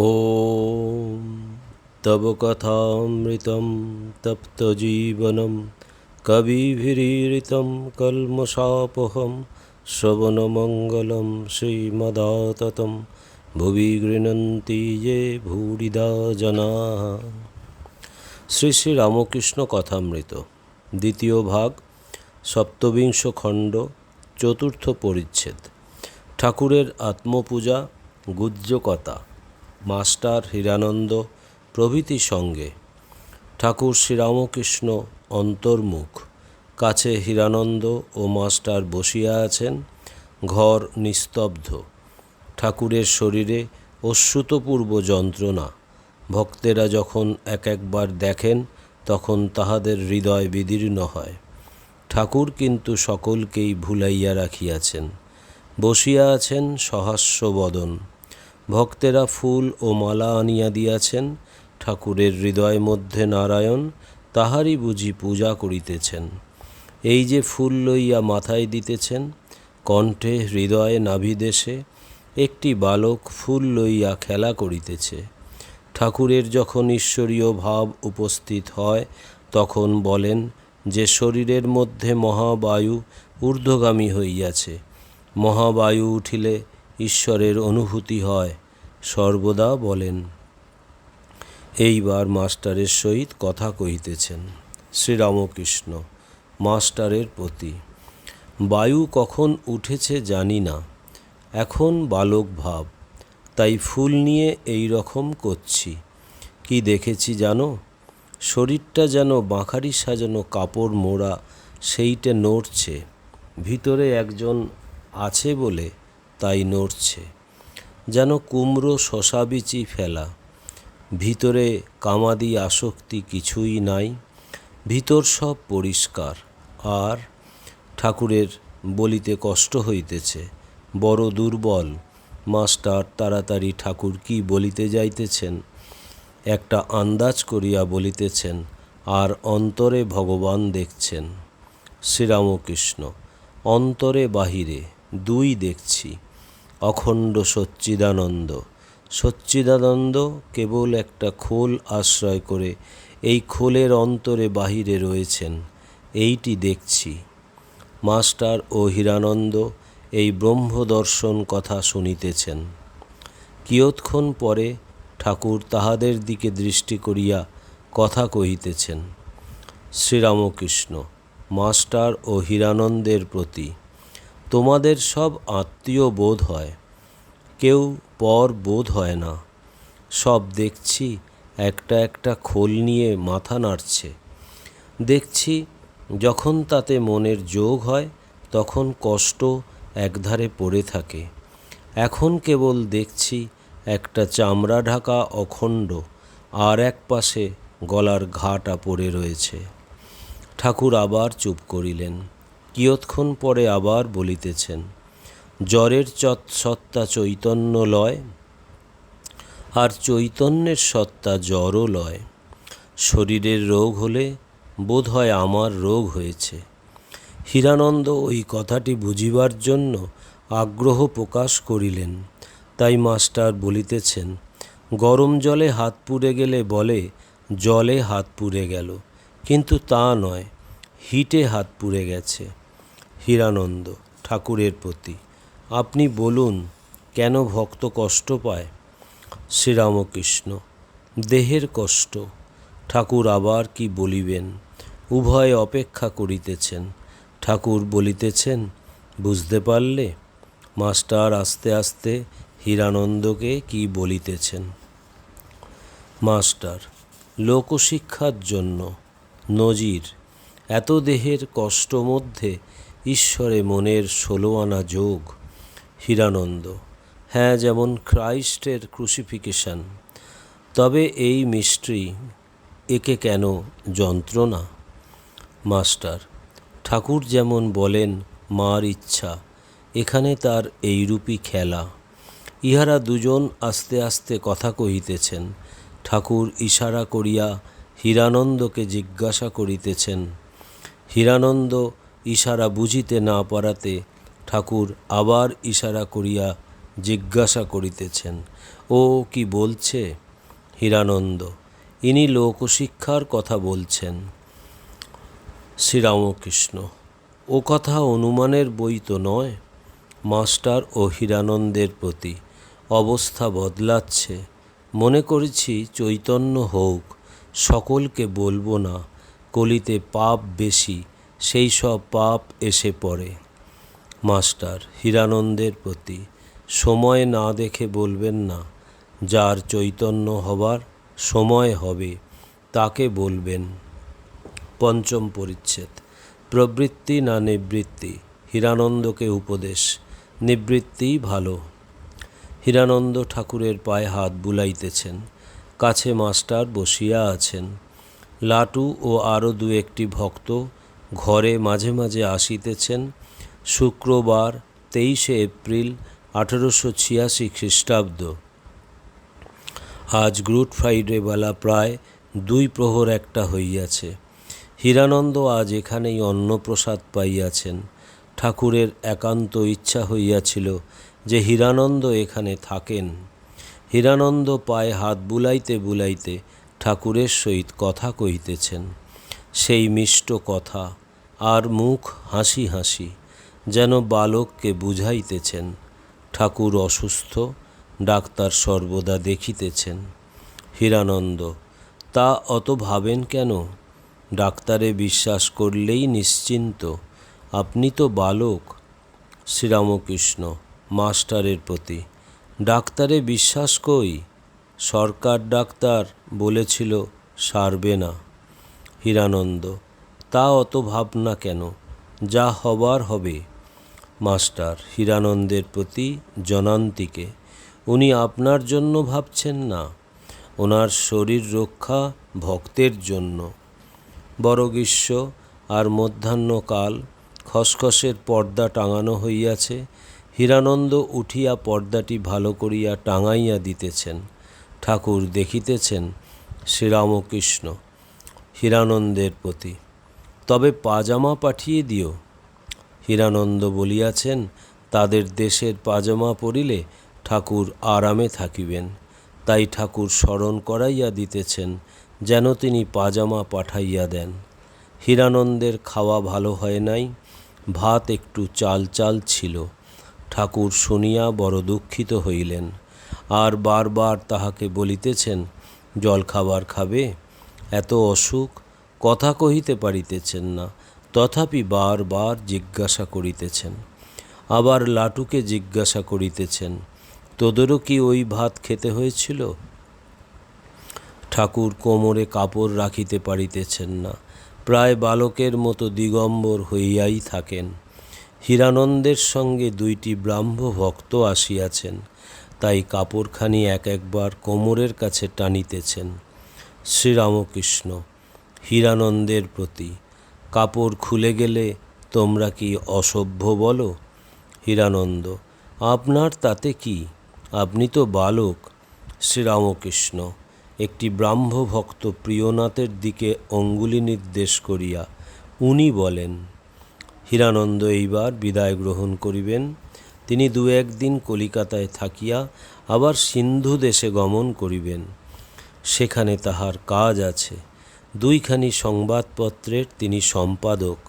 ॐ तव कथामृतं तप्तजीवनं कविभिरीरितं कल्मषापहं श्रवणमङ्गलं श्रीमदाततं ভুবি গৃণন্তি যে ভূরিদা জনা শ্রী শ্রী রামকৃষ্ণ কথামৃত দ্বিতীয় ভাগ সপ্তবিংশ খণ্ড চতুর্থ পরিচ্ছেদ ঠাকুরের আত্মপূজা গুজ্জকতা মাস্টার হীরানন্দ প্রভৃতি সঙ্গে। ঠাকুর শ্রীরামকৃষ্ণ অন্তর্মুখ। কাছে হীরানন্দ ও মাস্টার বসিয়া আছেন, ঘর নিস্তব্ধ। ঠাকুরের শরীরে অশ্রুতপূর্ব যন্ত্রণা। ভক্তেরা যখন এক একবার দেখেন, তখন তাহাদের হৃদয় বিদীর্ণ হয়। ঠাকুর কিন্তু সকলকেই ভুলাইয়া রাখিয়াছেন। বসিয়া আছেন সহাস্য বদন ভক্তেরা ফুল ও মালা আনিয়া দিয়াছেন, ঠাকুরের হৃদয় মধ্যে নারায়ণ তাহারই বুঝি পূজা করিতেছেন। এই যে ফুল লইয়া মাথায় দিতেছেন, কণ্ঠে হৃদয়ে নাভিদেশে একটি বালক ফুল লইয়া খেলা করিতেছে। ঠাকুরের যখন ঈশ্বরীয় ভাব উপস্থিত হয়, তখন বলেন যে শরীরের মধ্যে মহাবায়ু ঊর্ধ্বগামী হইয়াছে। মহাবায়ু উঠিলে ঈশ্বরের অনুভূতি হয়, সর্বদা বলেন। এইবার মাস্টারের সহিত কথা কহিতেছেন, শ্রীরামকৃষ্ণ, মাস্টারের প্রতি বায়ু কখন উঠেছে জানি না, এখন বালক ভাব, তাই ফুল নিয়ে এই রকম করছি। কি দেখেছি জানো? শরীরটা যেন বাঁখারি সাজানো কাপড় মোড়া, সেইটে নড়ছে। ভিতরে একজন আছে বলে তাই নড়ছে। যেন কুমড়ো শশা বিচি ফেলা। ভিতরে কামাদি আসক্তি কিছুই নাই। ভিতর সব পরিষ্কার। আর ঠাকুরের বলিতে কষ্ট হইতেছে। বড় দুর্বল। মাস্টার তাড়াতাড়ি ঠাকুর কি বলিতে যাইতেছেন? একটা আন্দাজ করিয়া বলিতেছেন, আর অন্তরে ভগবান দেখছেন। শ্রীরামকৃষ্ণ, অন্তরে বাহিরে দুই দেখছি। অখণ্ড সচ্চিদানন্দ। সচ্চিদানন্দ কেবল একটা খোল আশ্রয় করে এই খোলের অন্তরে বাহিরে রয়েছেন। এইটি দেখছি। মাস্টার ও হিরানন্দ এই ব্রহ্মদর্শন কথা শুনিতেছেন। কিয়ৎক্ষণ পরে ঠাকুর তাহাদের দিকে দৃষ্টি করিয়া কথা কহিতেছেন, শ্রীরামকৃষ্ণ, মাস্টার ও হিরানন্দের প্রতি তোমাদের সব আত্মীয় বোধ হয়। কেউ পর বোধ হয় না। সব দেখছি একটা একটা খোল নিয়ে মাথা নাড়ছে। দেখছি যখন তাতে মনের যোগ হয়, তখন কষ্ট একধারে পড়ে থাকে। এখন কেবল দেখছি একটা চামড়া ঢাকা অখণ্ড, আর এক পাশে গলার ঘাটা পড়ে রয়েছে। ঠাকুর আবার চুপ করিলেন। কিয়ৎক্ষণ পরে আবার বলিতেছেন, জ্বরের সত্তা চৈতন্য লয়, আর চৈতন্যের সত্তা জ্বরও লয়। শরীরের রোগ হলে বোধ হয় আমার রোগ হয়েছে। হীরানন্দ ওই কথাটি বুঝিবার জন্য আগ্রহ প্রকাশ করিলেন। তাই মাস্টার বলিতেছেন, গরম জলে হাত পুড়ে গেলে বলে, জলে হাত পুড়ে গেল। কিন্তু তা নয়, হিটে হাত পুড়ে গেছে। হীরানন্দ ঠাকুরের প্রতি। আপনি বলুন, কেন ভক্ত কষ্ট পায়? শ্রীরামকৃষ্ণ, দেহের কষ্ট। ঠাকুর আবার কি বলিবেন? উভয়ে অপেক্ষা করিতেছেন। ঠাকুর বলিতেছেন, বুঝতে পারলে? মাস্টার আস্তে আস্তে হীরানন্দকে কি বলিতেছেন? মাস্টার, লোকশিক্ষার জন্য নজির। এত দেহের কষ্ট মধ্যে ঈশ্বরে মনের ষোলো আনা যোগ, হীরানন্দ। হ্যাঁ যেমন ক্রাইস্টের ক্রুসিফিকেশন। তবে এই মিস্ট্রি একে কেন যন্ত্রণা? মাস্টার, ঠাকুর যেমন বলেন, মার ইচ্ছা এখানে তার এইরূপই খেলা। ইহারা দুজন আস্তে আস্তে কথা কহিতেছেন। ঠাকুর ইশারা করিয়া হীরানন্দকে জিজ্ঞাসা করিতেছেন, হীরানন্দ ইশারা বুঝিতে না পারাতে ঠাকুর আবার ইশারা করিয়া জিজ্ঞাসা করিতেছেন, ও কি বলছে? হীরানন্দ, ইনি লোকশিক্ষার কথা বলছেন। শ্রীরামকৃষ্ণ, ও কথা অনুমানের বই তো নয়। মাস্টার ও হীরানন্দের প্রতি অবস্থা বদলাচ্ছে। মনে করেছি চৈতন্য হোক, সকলকে বলব না, কলিতে পাপ বেশি সেই সব পাপ এসে পড়ে। মাস্টার হীরানন্দের প্রতি সময় না দেখে বলবেন না, যার চৈতন্য হবার সময় হবে তাকে বলবেন। পঞ্চম পরিচ্ছেদ, প্রবৃত্তি না নিবৃত্তি, হীরানন্দকে উপদেশ নিবৃত্তিই ভালো। হীরানন্দ ঠাকুরের পায়ে হাত বুলাইতেছেন, কাছে মাস্টার বসিয়া আছেন। লাটু ও আরও দু একটি ভক্ত ঘরে মাঝে মাঝে আসিতেছেন। শুক্রবার তেইশে এপ্রিল আঠেরোশো ছিয়াশি খ্রিস্টাব্দ। আজ গুড ফ্রাইডে বেলা প্রায় দুই প্রহর একটা হইয়াছে। হীরানন্দ আজ এখানেই অন্নপ্রসাদ পাইয়াছেন। ঠাকুরের একান্ত ইচ্ছা হইয়াছিল যে হীরানন্দ এখানে থাকেন। হীরানন্দ পায়ে হাত বুলাইতে বুলাইতে ঠাকুরের সহিত কথা কহিতেছেন। সেই মিষ্ট কথা, আর মুখ হাসি হাসি যেন বালককে বুঝাইতেছেন। ঠাকুর অসুস্থ, ডাক্তার সর্বদা দেখিতেছেন। হীরানন্দ, তা অত ভাবেন কেন? ডাক্তারে বিশ্বাস করলেই নিশ্চিন্ত, আপনি তো বালক। শ্রীরামকৃষ্ণ, মাস্টারের প্রতি, ডাক্তারে বিশ্বাস কই? সরকার ডাক্তার বলেছিল, সারবে না। হীরানন্দ, তা অত ভাবনা কেন, যা হবার হবে। মাস্টার হীরানন্দের প্রতি জনান্তিকে, উনি আপনার জন্য ভাবছেন না, ওনার শরীর রক্ষা ভক্তের জন্য। বড় গ্রীষ্ম আর মধ্যাহ্নকাল খসখসের পর্দা টাঙানো হইয়াছে, হীরানন্দ উঠিয়া পর্দাটি ভালো করিয়া টাঙাইয়া দিতেছেন। ঠাকুর দেখিতেছেন, শ্রীরামকৃষ্ণ হীরানন্দের প্রতি। তবে পাজামা পাঠিয়ে দিও। হীরানন্দ বলিয়াছেন, তাদের দেশের পাজামা পরিলে ঠাকুর আরামে থাকিবেন। তাই ঠাকুর স্মরণ করাইয়া দিতেছেন, যেন তিনি পাজামা পাঠাইয়া দেন। হীরানন্দের খাওয়া ভালো হয় নাই, ভাত একটু চাল চাল ছিল। ঠাকুর শুনিয়া বড় দুঃখিত হইলেন। আর বারবার তাহাকে বলিতেছেন জল খাবার খাবে? এত অসুখ কথা কহিতে পারিতেছেন না, তথাপি বারবার জিজ্ঞাসা করিতেছেন। আবার লাটুকে জিজ্ঞাসা করিতেছেন, তোদেরও কি ওই ভাত খেতে হয়েছিল? ঠাকুর কোমরে কাপড় রাখিতে পারিতেছেন না, প্রায় বালকের মতো দিগম্বর হইয়াই থাকেন। হীরানন্দের সঙ্গে দুইটি ব্রাহ্ম ভক্ত আসিয়াছেন, তাই কাপড়খানি এক একবার কোমরের কাছে টানিতেছেন। শ্রীরামকৃষ্ণ, হীরানন্দের প্রতি। কাপড় খুলে গেলে তোমরা কি অসভ্য বলো? হীরানন্দ, আপনার তাতে কি? আপনি তো বালক। শ্রীরামকৃষ্ণ, একটি ব্রাহ্ম ভক্ত প্রিয়নাথের দিকে অঙ্গুলি নির্দেশ করিয়া উনি বলেন, হীরানন্দ এইবার বিদায় গ্রহণ করিবেন। তিনি দু একদিন কলিকাতায় থাকিয়া আবার সিন্ধু দেশে গমন করিবেন। সেখানে তাহার কাজ আছে। দুইখানি সংবাদপত্রের তিনি সম্পাদক।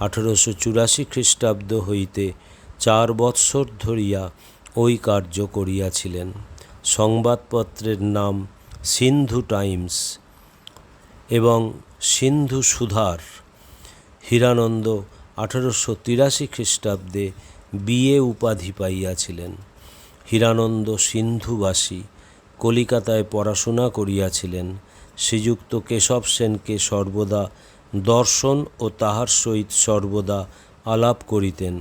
আঠারোশো চুরাশি খ্রিস্টাব্দ হইতে চার বৎসর ধরিয়া ওই কার্য করিয়াছিলেন। সংবাদপত্রের নাম সিন্ধু টাইমস এবং সিন্ধু সুধার। হীরানন্দ আঠারোশো তিরাশি খ্রিস্টাব্দে বিএ উপাধি পাইয়াছিলেন। হীরানন্দ সিন্ধুবাসী কলিকাতায় পড়াশোনা করিয়াছিলেন। শ্রীযুক্ত কেশব সেনকে সর্বদা দর্শন ও তাহার সহিত সর্বদা আলাপ করিতেন।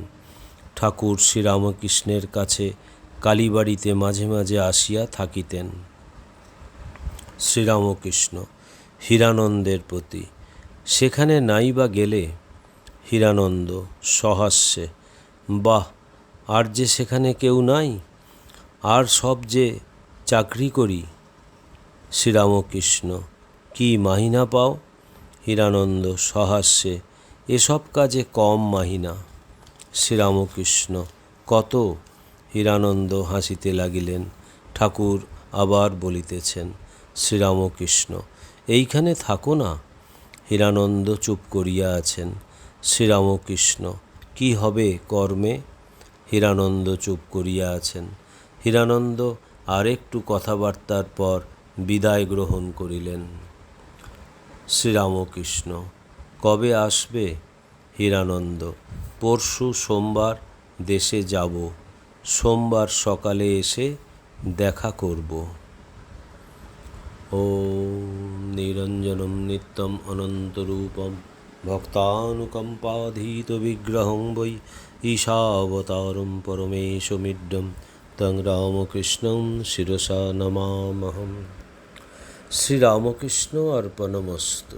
ঠাকুর শ্রীরামকৃষ্ণের কাছে কালীবাড়িতে মাঝে মাঝে আসিয়া থাকিতেন। শ্রীরামকৃষ্ণ, হীরানন্দের প্রতি, সেখানে নাই বা গেলে? হীরানন্দ, সহাস্যে, বাহ, আর যে সেখানে কেউ নাই? আর সব যে চাকরি করি। শ্রীরামকৃষ্ণ, কি মাহিনা পাও? হীরানন্দ সহাস্যে, এসব কাজে কম মাহিনা। শ্রীরামকৃষ্ণ, কত? হীরানন্দ হাসিতে লাগিলেন, ঠাকুর আবার বলিতেছেন, শ্রীরামকৃষ্ণ, এইখানে থাকো না। হীরানন্দ চুপ করিয়া আছেন, শ্রীরামকৃষ্ণ, কি হবে কর্মে? হীরানন্দ চুপ করিয়া আছেন, হীরানন্দ আরেকটু কথাবার্তার পর বিদায় গ্রহণ করিলেন। শ্রীরামকৃষ্ণ, কবে আসবে? হীরানন্দ, পরশু সোমবার দেশে যাব। সোমবার সকালে এসে দেখা করব। ও নিরঞ্জনম নিত্যম অনন্তরূপম ভক্তানুকম্পাধীত বিগ্রহং বই ঈশাবতারম পরমেশমিড্যম তং রামকৃষ্ণং শিরসা নমামহম। শ্রীরামকৃষ্ণ অর্পণমস্তু।